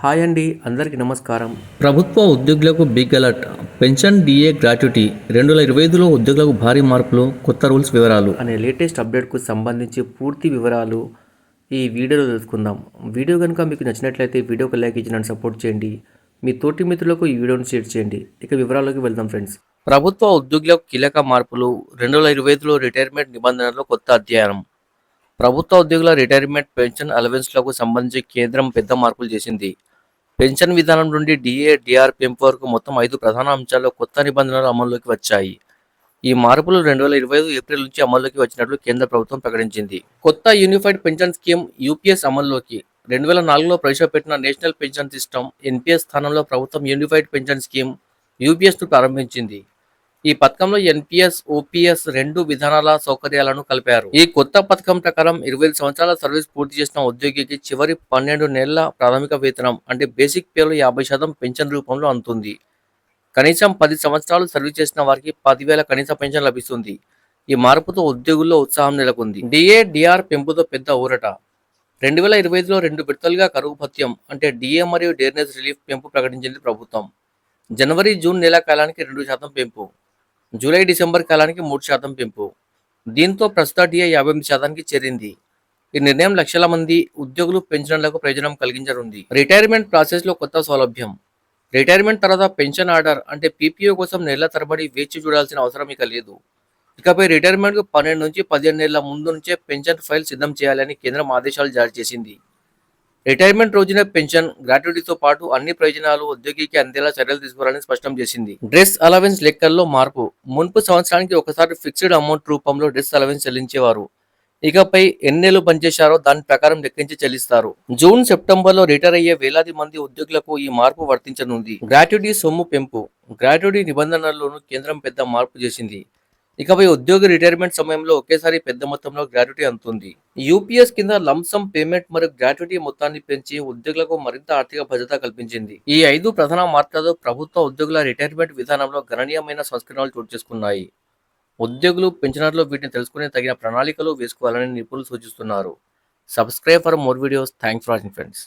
Hi అండి అందరికీ నమస్కారం. ప్రభుత్వ ఉద్యోగులకు big alert. Pension DA gratuity. రెండు వేల ఇరవై ఐదులో ఉద్యోగులకు భారీ మార్పులు కొత్త రూల్స్ వివరాలు. అనే లేటెస్ట్ అప్డేట్కు సంబంధించి పూర్తి వివరాలు ఈ వీడియోలో తెలుసుకుందాం. వీడియో కనుక మీకు నచ్చినట్లయితే వీడియోకి లైక్ ఇచ్చి నన్ను సపోర్ట్ చేయండి. మీ తోటి మిత్రులకు ఈ వీడియోని షేర్ చేయండి. ఇక వివరాల్లోకి వెళ్దాం ఫ్రెండ్స్. ప్రభుత్వ ఉద్యోగులకు కీలక మార్పులు రెండు వేల ఇరవై ఐదులో రిటైర్మెంట్ నిబంధనలో కొత్త అధ్యాయం. ప్రభుత్వ ఉద్యోగుల రిటైర్మెంట్ పెన్షన్ అలవెన్స్లకు సంబంధించి కేంద్రం పెద్ద మార్పులు చేసింది. పెన్షన్ విధానం నుండి డిఏ డిఆర్ పెంపు వరకు మొత్తం ఐదు ప్రధాన అంశాల్లో కొత్త నిబంధనలు అమల్లోకి వచ్చాయి. ఈ మార్పులు రెండు వేల ఇరవై ఐదు ఏప్రిల్ నుంచి అమల్లోకి వచ్చినట్లు కేంద్ర ప్రభుత్వం ప్రకటించింది. కొత్త యూనిఫైడ్ పెన్షన్ స్కీమ్ యూపీఎస్ అమల్లోకి రెండు వేల నాలుగులో ప్రవేశపెట్టిన నేషనల్ పెన్షన్ సిస్టమ్ ఎన్పిఎస్ స్థానంలో ప్రభుత్వం యూనిఫైడ్ పెన్షన్ స్కీమ్ యూపీఎస్ను ప్రారంభించింది. ఈ పథకంలో ఎన్పిఎస్ ఓపీఎస్ రెండు విధానాల సౌకర్యాలను కలిపారు. ఈ కొత్త పథకం ప్రకారం ఇరవై ఐదు సంవత్సరాల సర్వీస్ పూర్తి చేసిన ఉద్యోగికి చివరి పన్నెండు నెలల ప్రాథమిక వేతనం అంటే బేసిక్ పేలో యాభై శాతం పెన్షన్ రూపంలో అందుతుంది. కనీసం పది సంవత్సరాలు సర్వీస్ చేసిన వారికి పదివేల కనీస పెన్షన్ లభిస్తుంది. ఈ మార్పుతో ఉద్యోగుల్లో ఉత్సాహం నెలకొంది. డిఏ డిఆర్ పెంపుతో పెద్ద ఊరట. రెండు వేల ఇరవై ఐదులో రెండు విడతలుగా కరువు భత్యం అంటే డిఏ మరియు డేర్నెస్ రిలీఫ్ పెంపు ప్రకటించింది ప్రభుత్వం. జనవరి జూన్ నెల కాలానికి రెండు శాతం పెంపు. జూలై డిసెంబర్ కాలానికి మూడు శాతం పెంపు. దీంతో ప్రస్తుత డిఏ యాభై ఎనిమిది శాతానికి చేరింది. ఈ నిర్ణయం లక్షల మంది ఉద్యోగులు పెన్షన్లకు ప్రయోజనం కలిగించనుంది. రిటైర్మెంట్ ప్రాసెస్లో కొత్త సౌలభ్యం. రిటైర్మెంట్ తర్వాత పెన్షన్ ఆర్డర్ అంటే పీపీఓ కోసం నెలల తరబడి వేచి చూడాల్సిన అవసరం ఇక లేదు. ఇకపై రిటైర్మెంట్కు పన్నెండు నుంచి పదిహేను నెలల ముందు నుంచే పెన్షన్ ఫైల్ సిద్ధం చేయాలని కేంద్రం ఆదేశాలు జారీ చేసింది. రిటైర్మెంట్ రోజున పెన్షన్ గ్రాట్యుటీతో పాటు అన్ని ప్రయోజనాలు ఉద్యోగికి అందేలా చర్యలు తీసుకోవాలని స్పష్టం చేసింది. డ్రెస్ అలవెన్స్ లెక్కల్లో మార్పు. మున్పు సంవత్సరానికి ఒకసారి ఫిక్స్డ్ అమౌంట్ రూపంలో డ్రెస్ అలవెన్స్ చెల్లించేవారు. ఇకపై ఎన్నేళ్ళు పనిచేశారో దాని ప్రకారం లెక్కించి చెల్లిస్తారు. జూన్ సెప్టెంబర్లో రిటైర్ అయ్యే వేలాది మంది ఉద్యోగులకు ఈ మార్పు వర్తించనుంది. గ్రాట్యుటీ సొమ్ము పెంపు. గ్రాట్యుటీ నిబంధనల్లోనూ కేంద్రం పెద్ద మార్పు చేసింది. ఇకపై ఉద్యోగి రిటైర్మెంట్ సమయంలో ఒకేసారి పెద్ద మొత్తంలో గ్రాట్యుటీ అందుతుంది. యూపీఎస్ కింద లంసమ్ పేమెంట్ మరియు గ్రాట్యుటీ మొత్తాన్ని పెంచి ఉద్యోగులకు మరింత ఆర్థిక భద్రత కల్పించింది. ఈ ఐదు ప్రధాన మార్పులతో ప్రభుత్వ ఉద్యోగుల రిటైర్మెంట్ విధానంలో గణనీయమైన సంస్కరణలు చోటు చేసుకున్నాయి. ఉద్యోగులు పెన్షనర్లు వీటిని తెలుసుకునే తగిన ప్రణాళికలు వేసుకోవాలని నిపుణులు సూచిస్తున్నారు. Subscribe for more videos thanks for watching friends